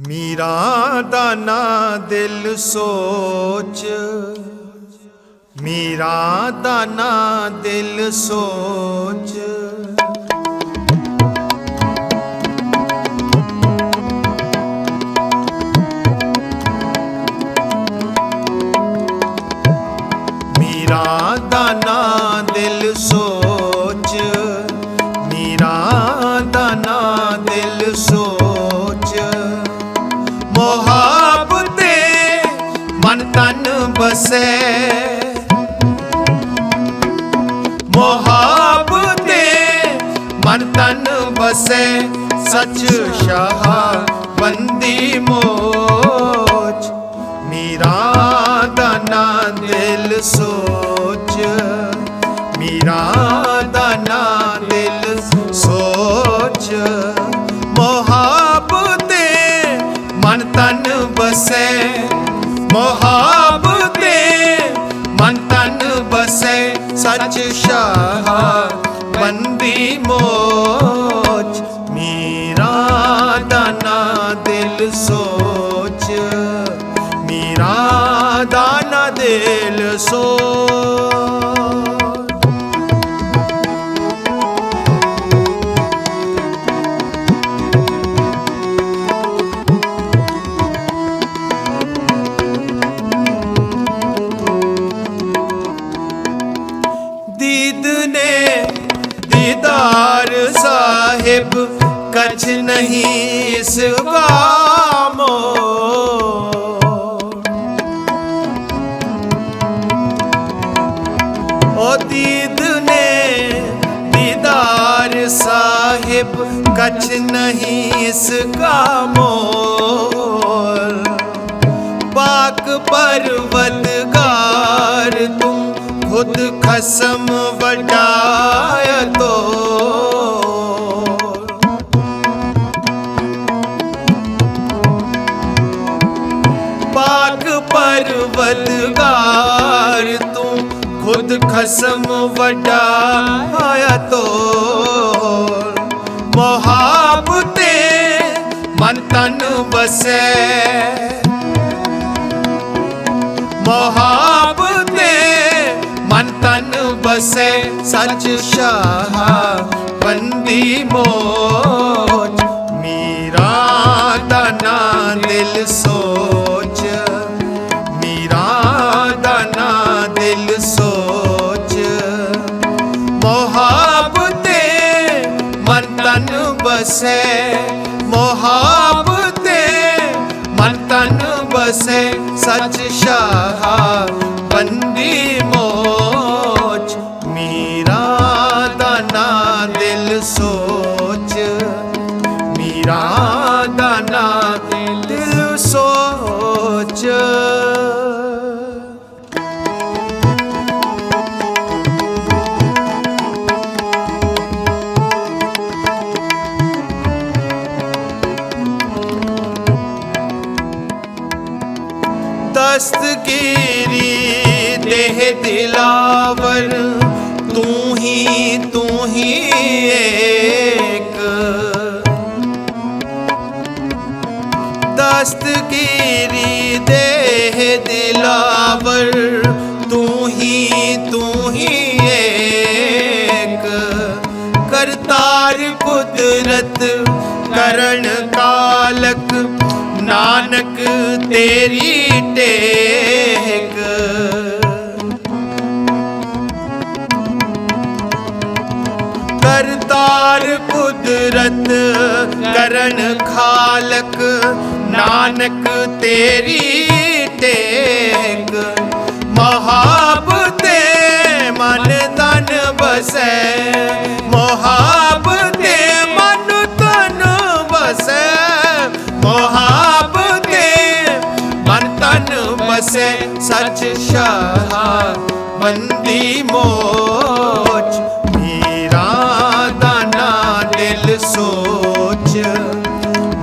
ਮੀਰਾ ਦਾ ਨਾ ਦਿਲ ਸੋਚ। ਮੀਰਾ ਦਾ ਨਾ ਦਿਲ ਸੋਚ। ਮੀਰਾ ਦਾ ਨਾ ਦਿਲ ਸੋਚ। ਤਨ ਬਸੈ। ਮੁਹੱਬਤੇ ਮਨ ਤਨ ਬਸੈ। ਸੱਚ ਸ਼ਾਹ ਬੰਦੀ ਮੋਚ। ਮੀਰਾ ਦਾ ਨਾ ਦਿਲ ਸੋਚ। ਮੀਰਾ ਦਾ ਨਾ ਦਿਲ ਸੋਚ। ਮੁਹੱਬਤੇ ਮਨ ਤਨ ਬਸੈ। ਮੁਹੱਬਤੇ ਮਨ ਤਨ ਬਸੈ ਸੱਚ ਸ਼ਾਹ ਬੰਦੀ ਮੋਚ, ਮੀਰਾ ਦਾ ਨਾ ਦਿਲ ਸੋਚ, ਮੀਰਾ ਦਾ ਨਾ ਦਿਲ ਸੋਚ। ਸਾਹਿਬ ਕਛ ਨਹੀਂ ਸਿਵਾ ਮੋ ਓ ਦੀਦ ਨੇ ਦੀਦਾਰ ਸਾਹਿਬ ਕਛ ਨਹੀਂ ਇਸ ਕਾ ਮੋਲ ਪਾਕ ਪਰਵਤ ਪਰਵਦਗਾਰ ਤੂੰ ਖੁਦ ਖਸਮ ਵਟਾ ਆਇਆ ਤੋ ਮੁਹਾਬਤੇ ਮਨ ਤਨ ਬਸੈ ਮੁਹਾਬਤੇ ਮਨ ਤਨ ਬਸੈ ਸੱਚ ਸ਼ਾਹ ਬੰਦੀ ਮੋ ਬਸੇ ਮੁਹੱਬਤੇ ਮਨ ਤਨ ਬਸੇ ਸੱਚ ਸ਼ਾਹ ਬੰਦੀ ਦਸਤਗੀਰੀ ਦੇਹ ਦਿਲਾਵਰ, ਤੂੰ ਹੀ ਤੂੰ ਹੀ ਏਕ। ਦਸਤਗੀਰੀ ਦੇਹ ਦਿਲਾਵਰ, ਤੂੰ ਹੀ ਤੂੰ ਹੀ ਏਕ। ਕਰਤਾਰ ਕੁਦਰਤ ਕਰਨ ਕਾਲਕ, ਨਾਨਕ ਤੇਰੀ ਟੇਕ। ਕਰਤਾਰ ਕੁਦਰਤ, ਕਰਨ ਖਾਲਕ, ਨਾਨਕ ਤੇਰੀ ਟੇਕ ਮਹਾਬਤੇ ਮਨ ਤਨ ਬਸੈ ਮਹਾਬਤੇ ਮਨ ਤਨ ਬਸੈ ਮਹਾਬਤੇ ਮਨ ਤਨ ਬਸੈ ਸੱਚ ਸ਼ਾਹ ਬੰਦੀ ਮੋ ਸੋਚ,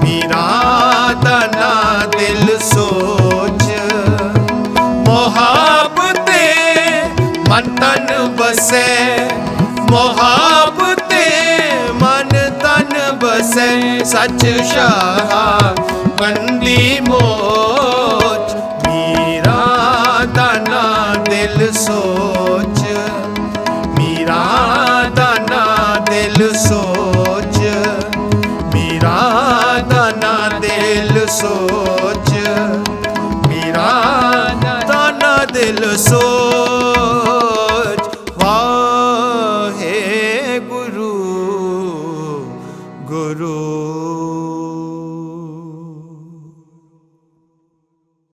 ਮੀਰਾ ਤਨਾ ਦਿਲ ਸੋਚ। ਮੁਹੱਬਤੇ ਮਨ ਤਨ ਬਸੈ ਮੁਹੱਬਤੇ ਮਨ ਤਨ ਬਸੇ ਸੱਚ ਸ਼ਾਹ ਬੰਦੀ ਮੋਚ, ਮੀਰਾ ਤਨਾ ਦਿਲ ਸੋਚ। so